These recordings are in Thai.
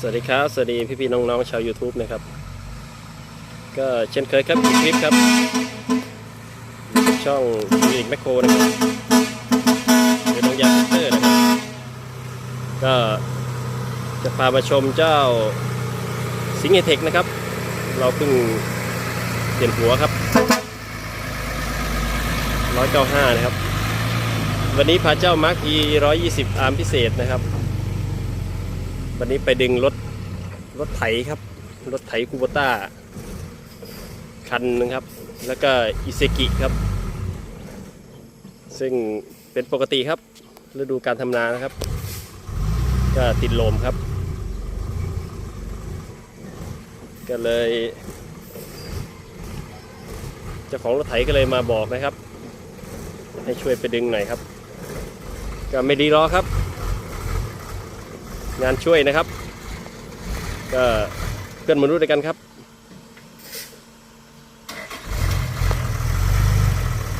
สวัสดีครับ สวัสดีพี่ๆน้องๆชาว YouTube นะครับ ก็เช่นเคยครับอีกคลิปครับ ช่องยูนิคแมคโครนะครับเป็นน้องยาคเตอร์นะครับ ก็จะพามาชมเจ้าสิงห์เทคนะครับ เราเพิ่งเปลี่ยนหัวครับ 195 นะครับ วันนี้พาเจ้ามาร์ค E 120 อาร์มพิเศษนะครับ วันนี้ไปดึงรถรถไถครับ รถไถคูโบต้า คันหนึงครับ แล้วก็อิเซกิครับ ซึ่งเป็นปกติครับฤดูการทำนานะครับ ก็ติดลมครับ ก็เลยเจ้าของรถไถก็เลยมาบอกนะครับ ให้ช่วยไปดึงหน่อยครับ ก็ไม่ดีรอครับ งานช่วยนะครับ ก็เพื่อนมนุษย์ด้วยกันครับ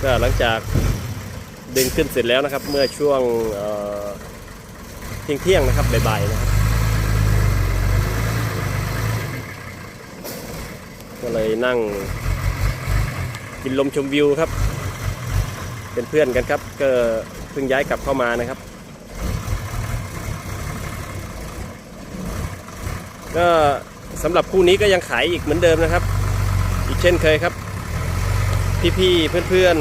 ก็หลังจากดึงขึ้นเสร็จแล้วนะครับ เมื่อช่วงเที่ยงเที่ยงๆนะครับบ่ายๆนะครับก็เลยนั่ง กินลมชมวิวครับ เป็นเพื่อนกันครับ ก็เพิ่งย้ายกลับเข้ามานะครับ ก็สำหรับคู่นี้ก็ยังขายอีกเหมือนเดิมนะครับ อีกเช่นเคยครับ พี่ๆเพื่อน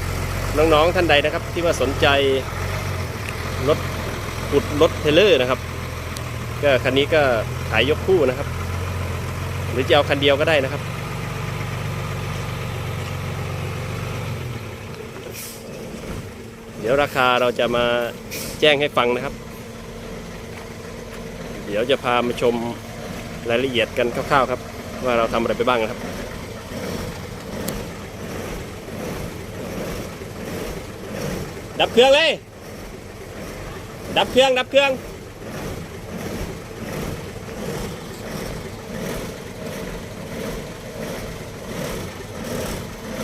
ๆน้องๆท่านใดนะครับ ที่ว่าสนใจรถขุดรถเทรลเลอร์นะครับ ก็คันนี้ก็ขายยกคู่นะครับ หรือจะเอาคันเดียวก็ได้นะครับเดี๋ยวราคาเราจะมาแจ้งให้ฟังนะครับ เดี๋ยวจะพามาชม รายละเอียดกันคร่าวๆครับ ว่าเราทำอะไรไปบ้างนะครับดับเครื่องเลย ดับเครื่อง ดับเครื่อง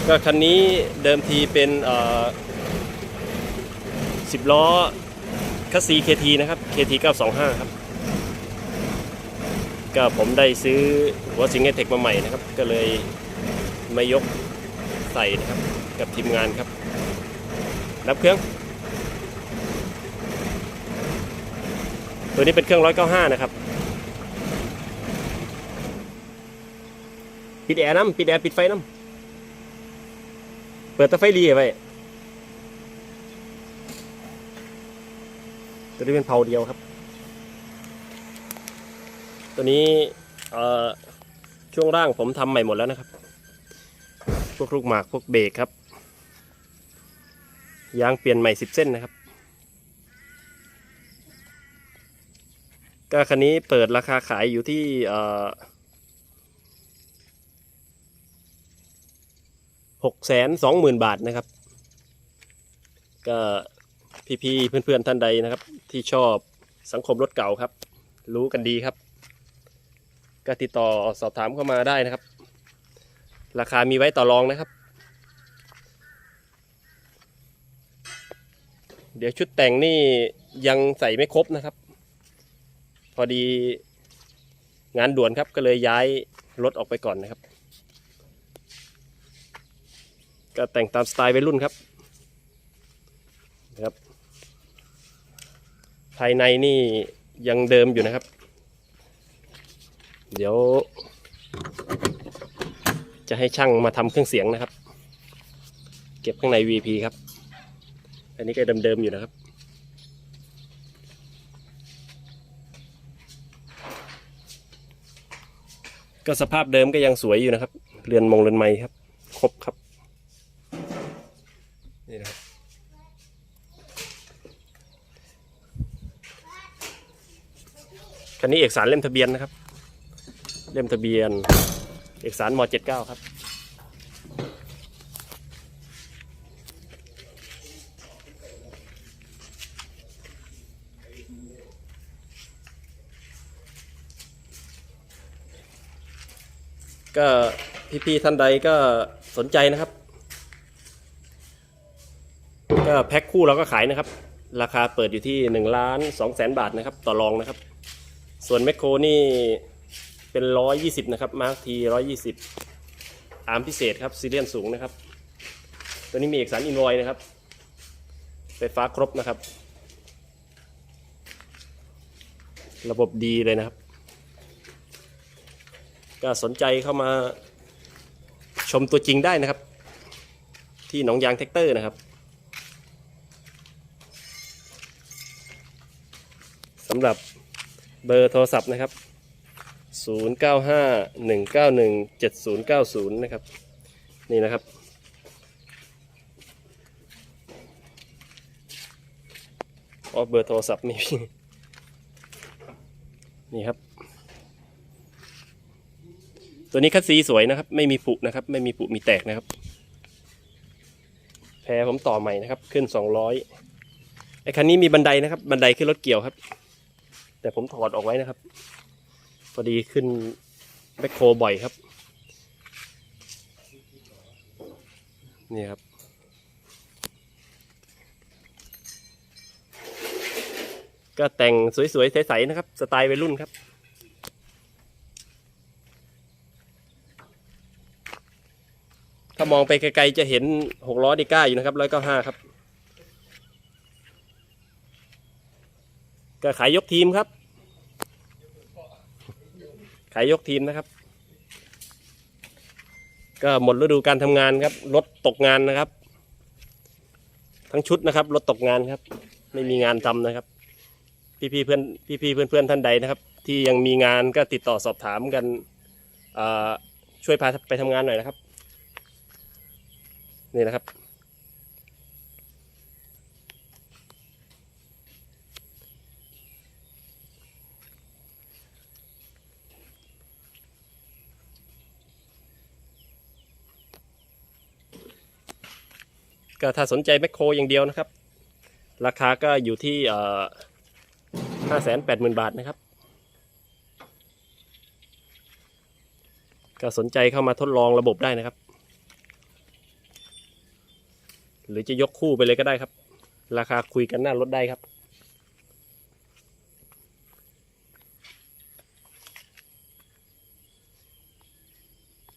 ก็คันนี้เดิมทีเป็นเอ่อ10ล้อคัสซี KT นะครับ KT 925 ครับ ก็ผมได้ซื้อหัวสิงห์เทคมาใหม่นะครับ ก็เลยมายกใส่นะครับ กับทีมงานครับรับเครื่อง ตัวนี้เป็นเครื่อง 195 นะครับ ปิดแอร์น้ำปิดแอร์ปิดไฟน้ำเปิดตะไฟรีไว้ตัวนี้เป็นเผาเดียวครับ ตัวนี้ช่วงล่างผมทำใหม่หมดแล้วนะครับ พวกลูกหมากพวกเบรกครับ ยางเปลี่ยนใหม่สิบเส้นนะครับก็คันนี้เปิดราคาขายอยู่ที่หกแสนสองหมื่นบาทนะครับ ก็พี่ๆเพื่อนๆท่านใดนะครับ ที่ชอบสังคมรถเก่าครับ รู้กันดีครับ ก็ติดต่อสอบถามเข้ามาได้นะครับ ราคามีไว้ต่อรองนะครับ เดี๋ยวชุดแต่งนี่ยังใส่ไม่ครบนะครับ พอดีงานด่วนครับก็เลยย้ายรถออกไปก่อนนะครับ ก็แต่งตามสไตล์วัยรุ่นครับนะครับ ภายในนี่ยังเดิมอยู่นะครับ เดี๋ยว จะให้ช่างมาทำเครื่องเสียงนะครับ เก็บข้างใน VP ครับ อันนี้ก็เดิมๆอยู่นะครับก็สภาพเดิมก็ยังสวยอยู่นะครับ เรือนมงเรือนไม้ครับ ครบครับ นี่นะครับ คันนี้เอกสารเล่มทะเบียนนะครับ เล่มทะเบียน เอกสารม .79 ครับก็พี่ๆท่านใดก็สนใจนะครับ ก็แพ็คคู่เราก็ขายนะครับ ราคาเปิดอยู่ที่1ล้าน2แสนบาทนะครับ ต่อรองนะครับ ส่วนแมคโครนี่ เป็นร้อยยี่สิบนะครับมาร์คทีร้อยยี่สิบอาร์มพิเศษครับซีเรียนสูงนะครับ ตัวนี้มีเอกสารอินวอยนะครับไฟฟ้าครบนะครับ ระบบดีเลยนะครับ ก็สนใจเข้ามาชมตัวจริงได้นะครับ ที่หนองยางแท็กเตอร์นะครับสำหรับเบอร์โทรศัพท์นะครับ 0951917090 นะครับ นี่นะครับ ออเบอร์โทรศัพท์มีพี่นี่ครับ ตัวนี้คัดสีสวยนะครับ ไม่มีผุนะครับ ไม่มีผุมีแตกนะครับ แพรผมต่อใหม่นะครับ ขึ้น 200ไอ้คันนี้มีบันไดนะครับ บันไดขึ้นรถเกี่ยวครับ แต่ผมถอดออกไว้นะครับ พอดีขึ้นแบคโคบ่อยครับนี่ครับ ก็แต่งสวยๆ ใสๆ นะครับ สไตล์วัยรุ่นครับ ถ้ามองไปไกลๆ จะเห็นหกล้อดิก้าอยู่นะครับร้อยเก้าห้าครับ ก็ขายยกทีมครับ ขายยกทีมนะครับ ก็หมดฤดูการทำงานครับรถตกงานนะครับ ทั้งชุดนะครับรถตกงานครับ ไม่มีงานทำนะครับ พี่ๆเพื่อนพี่ๆเพื่อนๆท่านใดนะครับ ที่ยังมีงานก็ติดต่อสอบถามกันช่วยพาไปทำงานหน่อยนะครับ นี่นะครับ ก็ถ้าสนใจแมคโครอย่างเดียวนะครับ ราคาก็อยู่ที่ห้าแสนแปดหมื่นบาทนะครับ ก็สนใจเข้ามาทดลองระบบได้นะครับ หรือจะยกคู่ไปเลยก็ได้ครับ ราคาคุยกันหน้ารถได้ครับ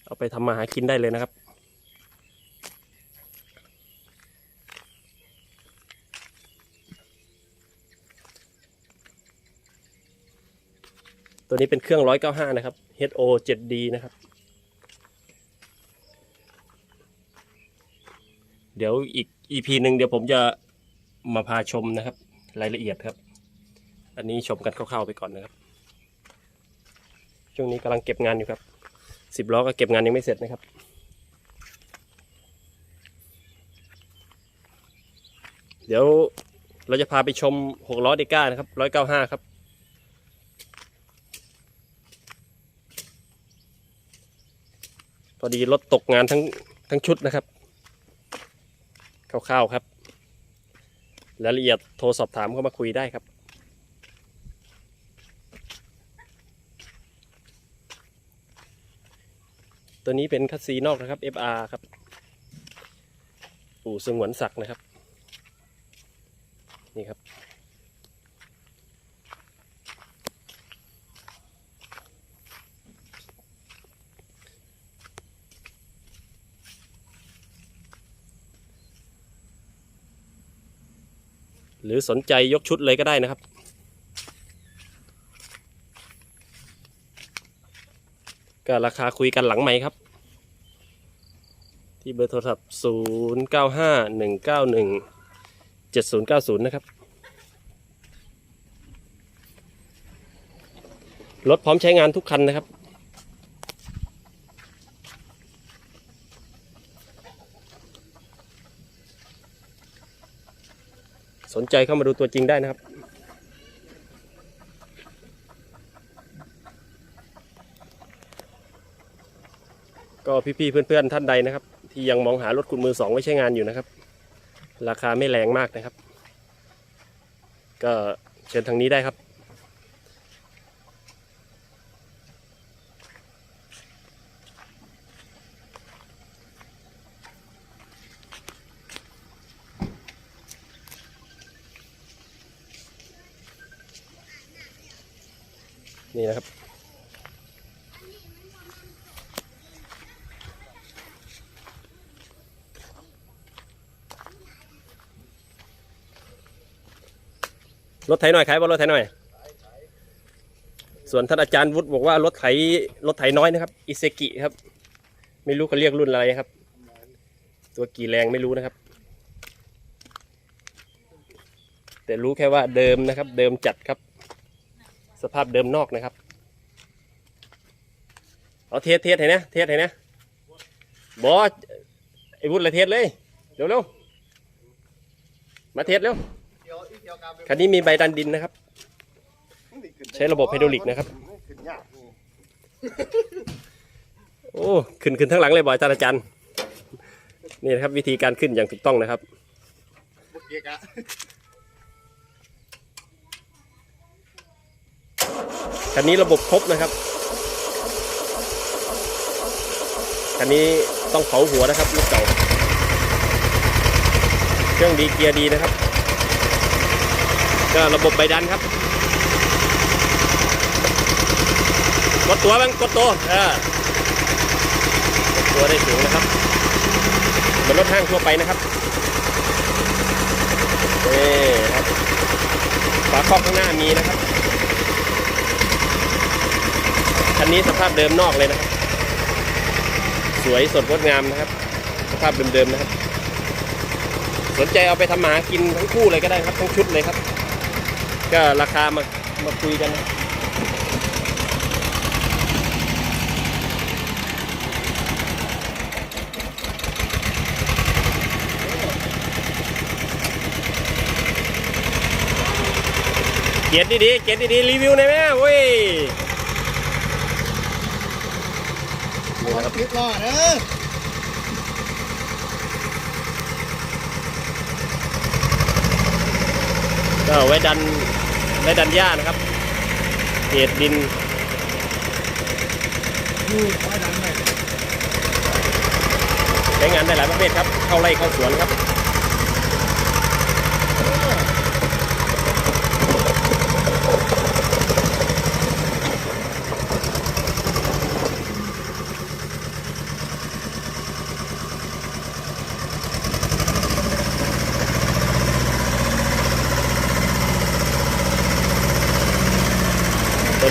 เอาไปทำมาหากินได้เลยนะครับ ตัวนี้เป็นเครื่อง 195 นะครับ HO 7D นะครับ เดี๋ยวอีก EP หนึ่งเดี๋ยวผมจะมาพาชมนะครับ รายละเอียดครับ อันนี้ชมกันคร่าวๆไปก่อนนะครับ ช่วงนี้กำลังเก็บงานอยู่ครับสิบล้อก็เก็บงานยังไม่เสร็จนะครับเดี๋ยวเราจะพาไปชมหกล้อเดก้านะครับร้อยเก้าห้าครับ อดีรถตกงานทั้งทั้งชุดนะครับคร่าวๆครับรายละเอียดโทรสอบถามเข้ามาคุยได้ครับ ตัวนี้เป็นคัสซีนอกนะครับ FR ครับปู่สงวนศักดิ์นะครับ นี่ครับ หรือสนใจยกชุดเลยก็ได้นะครับ ก็ราคาคุยกันหลังไหมค์ครับ ที่เบอร์โทรศัพท์ 0 9 5 1 9 1 7 0 9 0 นะครับ รถพร้อมใช้งานทุกคันนะครับ สนใจเข้ามาดูตัวจริงได้นะครับ ก็พี่ๆเพื่อนๆท่านใดนะครับ ที่ยังมองหารถคุณมือสองไว้ใช้งานอยู่นะครับ ราคาไม่แรงมากนะครับ ก็เชิญทางนี้ได้ครับ นี่นะครับ รถไถหน่อยขายบนรถไถหน่อย ส่วนท่านอาจารย์วุฒิบอกว่ารถไถรถไถน้อยนะครับ อิเซกิครับ ไม่รู้เขาเรียกรุ่นอะไรครับ ตัวกี่แรงไม่รู้นะครับ แต่รู้แค่ว่าเดิมนะครับ เดิมจัดครับ สภาพเดิมนอกนะครับ เอาเทสเทสเห็นนะเทสเห็นนะบอสไอ้วุฒิเลยเทสเลยเร็วเร็วมาเทสเร็วเดี๋ยวอีกเดี๋ยวคันนี้มีใบดันดินนะครับ ใช้ระบบไฮดรอลิกนะครับ โอ้ขึ้นขึ้นทั้งหลังเลยบอยอาจาราจรนี่นะครับวิธีการขึ้นอย่างถูกต้องนะครับ บุกเกียกะ คันนี้ระบบครบนะครับ คันนี้ต้องเผาหัวนะครับลูกเก่า เครื่องดีเกียร์ดีนะครับ ก็ระบบใบดันครับ กดตัวบ้างกดตัวเออกดตัวได้สูงนะครับเหมือนรถห้างทั่วไปนะครับนี่ครับ ฝาครอบข้างหน้ามีนะครับ คันนี้สภาพเดิมนอกเลยนะ สวยสดงดงามนะครับ สภาพเดิมๆนะครับ สนใจเอาไปทำหมากินทั้งคู่เลยก็ได้ครับทั้งชุดเลยครับ ก็ราคามามาคุยกันนะเกียรติดีๆเกียรติดีๆรีวิวหน่อยไหมเว้ย นี่นะครับคลิปรอเนอะก็ไว้ดันไว้ดันหญ้านะครับเกรดดินดูไว้ดันไปใช้งานได้หลายประเภทครับ เข้าไร่เข้าสวนครับ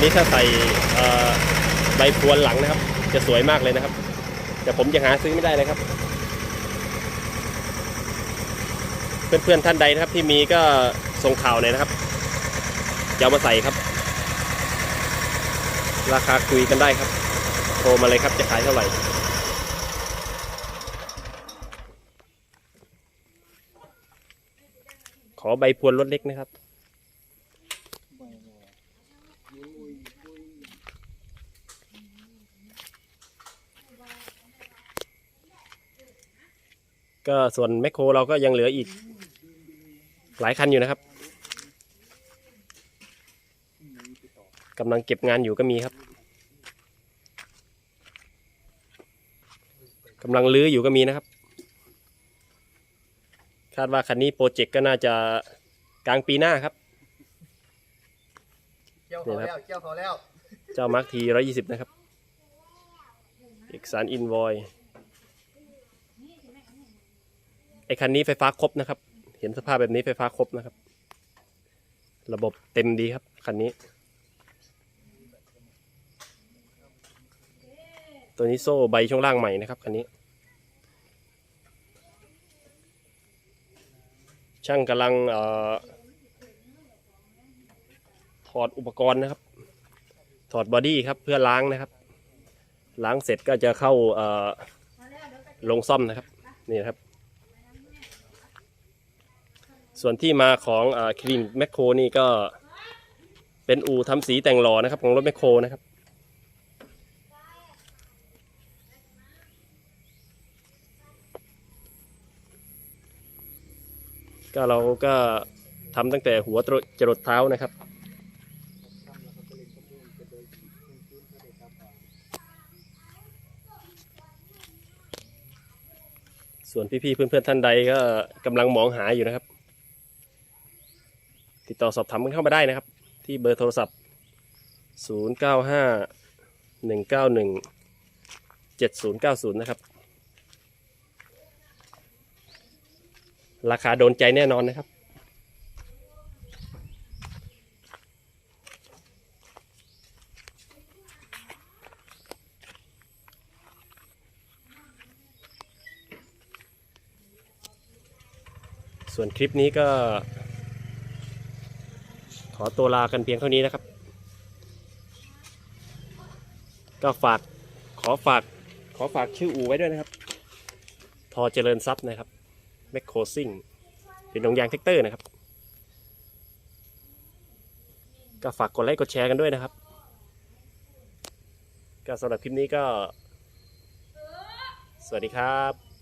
นี้ถ้าใส่ใบพรวนหลังนะครับ จะสวยมากเลยนะครับ แต่ผมยังหาซื้อไม่ได้เลยครับ เพื่อนๆท่านใดนะครับที่มีก็ส่งข่าวหน่อยนะครับจะามาใส่ครับ ราคาคุยกันได้ครับ โทรมาเลยครับจะขายเท่าไหร่ขอใบพวนรถเล็กนะครับ ก็ส่วนแมคโครเราก็ยังเหลืออีก หลายคันอยู่นะครับกำลังเก็บงานอยู่ก็มีครับกำลังลื้ออยู่ก็มีนะครับ คาดว่าคันนี้โปรเจกต์ก็น่าจะกลางปีหน้าครับเกี่ยวเขาแล้วเกี่ยวเขาแล้ว เจ้ามาร์คทีร้อยี่สิบนะครับ เอกสารอินวอย ไอคันนี้ไฟฟ้าครบนะครับ เห็นสภาพแบบนี้ไฟฟ้าครบนะครับ ระบบเต็มดีครับ คันนี้ ตัวนี้โซ่ใบช่วงล่างใหม่นะครับคันนี้ ช่างกำลังออถอดอุปกรณ์นะครับ ถอดบอดี้ครับเพื่อล้างนะครับ ล้างเสร็จก็จะเข้าลงซ่อมนะครับ นี่นะครับ ส่วนที่มาของคลินแมคโครนี่ก็เป็นอู่ทำสีแต่งหล่อนะครับ ของรถแมคโครนะครับ ก็เราก็ทำตั้งแต่หัวจรดเท้านะครับส่วนพี่ๆเพื่อนๆท่านใดก็กำลังมองหาอยู่นะครับ ติดต่อสอบถามกันเข้ามาได้นะครับ ที่เบอร์โทรศัพท์ศูนย์เก้าห้าหนึ่งเก้าหนึ่งเจ็ดศูนย์เก้าศูนย์นะครับ ราคาโดนใจแน่นอนนะครับ ส่วนคลิปนี้ก็ ขอตัวลากันเพียงเท่านี้นะครับ ก็ฝากขอฝากขอฝากชื่ออูไว้ด้วยนะครับ ทอเจริญทรัพย์นะครับแมคโครซิ่งเป็นโรงยางแท็กเตอร์นะครับ ก็ฝากกดไลค์กดแชร์กันด้วยนะครับ ก็สำหรับคลิปนี้ก็ สวัสดีครับ